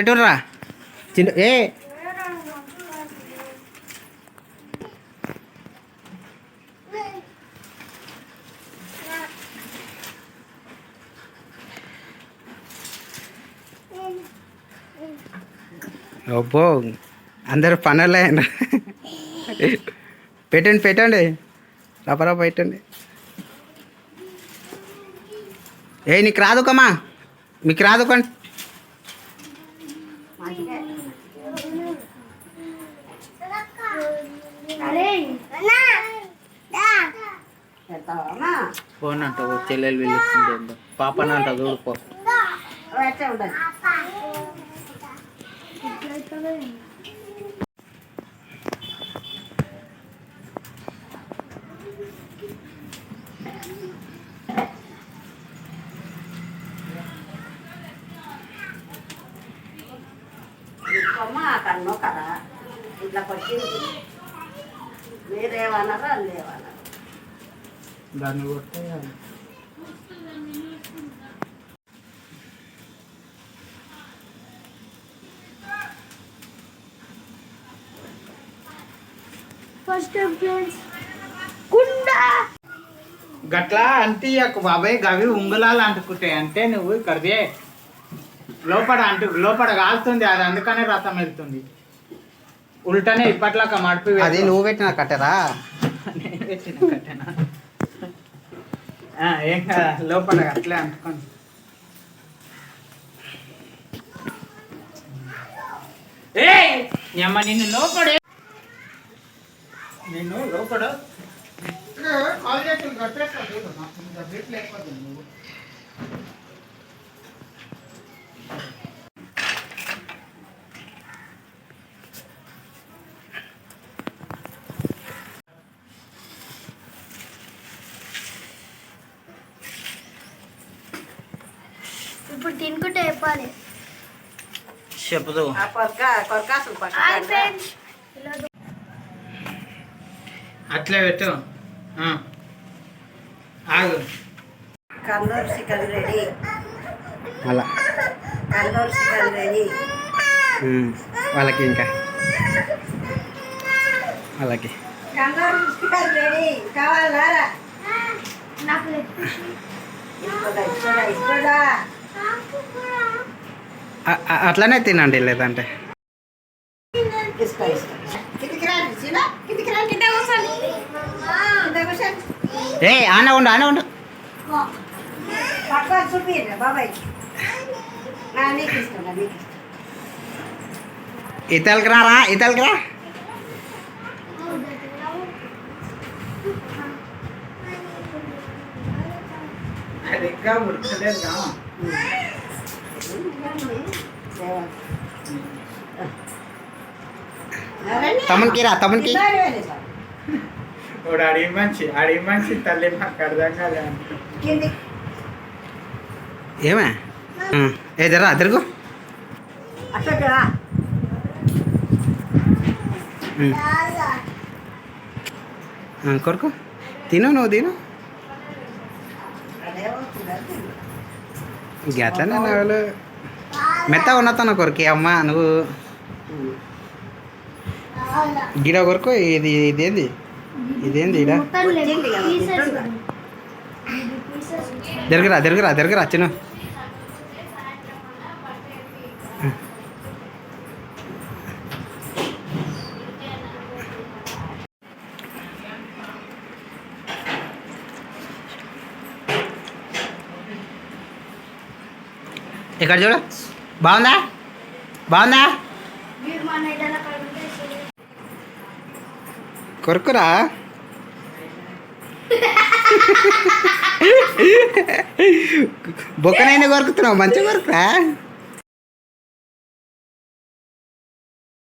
పెట్టుర్రా చిన్న ఏ. అబ్బో అందరు పనులే పెట్టండి పెట్టండి. రపరా పెట్టండి. ఏ నీకు రాదుకమ్మా. మీకు రాదుకోండి ఫోన్ అంట చెల్లెలు పిలుస్తుంది పాపని అంట చూడుకో ఇట్లా కొట్టింది మీరేమన్నారో వాళ్ళు ఏమన్నారు దాన్ని కొట్టే ఫస్ట్ టైం ఫ్రెండ్స్ కుండా గట్లా అంటియకు బాబాయ్ గవి ఉంగలాలు అంటుకుంటాయి. అంటే నువ్వు ఇక్కడదే లోపల అంటు లోపల కాలుతుంది. అది అందుకనే రథం వెళ్తుంది ఉల్టనే ఇప్పట్లాక మడిపి అది నువ్వు పెట్టిన కట్టెరా నేను పెట్టిన కట్టెనా? ఆ, ఏం కదా లోపల అట్లే అంటుకోండి. నీ అమ్మ నిన్ను లోపడే. నిన్ను లోపడ. కాల్ చేతులు కట్టేస్తా చూడు నాకు ఇంకా బ్రేక్ లేకపోతే నువ్వు. ఇప్పుడు తినుకుంటే చెప్పాలి. చెప్పుదు. అట్లే పెట్టు. ఆ. ఆగు. Kannur chicken ready. అలా. Kannur chicken ready. వాళ్ళకి ఇంకా. వాళ్ళకి. Kannur chicken ready. కావాలారా నాకు ఇస్తుందా ఇస్తుందా అట్లనే తినండి లేదంటే. ఏ ఆనే ఉండు ఆనే ఉండు. ఇతలకి రారా ఇతలకి రా. అది ఇంకా ఉడకలేదు కామా తమ్మునికి రా తమ్మునికి ఇప్పుడు అడిగి మంచి అడిగి మంచి తల్లి మాకు అర్థం కింది. ఏమే. ఏ జరా తిరుగు కొరకు. తిను నువ్వు తిను. ఇంక అట్లనే వాళ్ళు మెత్తగా ఉన్నతన కొరికి అమ్మ నువ్వు. గిడ కొరకు ఇది ఇదేంది? ఇదేంది ఇడ మొత్తం జరగరా జరగరా జరగరా చిన్న ఇక్కడ చూడు. బాగుందా? బాగుందా? కొరుకురా. బొక్కనైనా కొరుకుతున్నావు. మంచిగా కొరుకురా.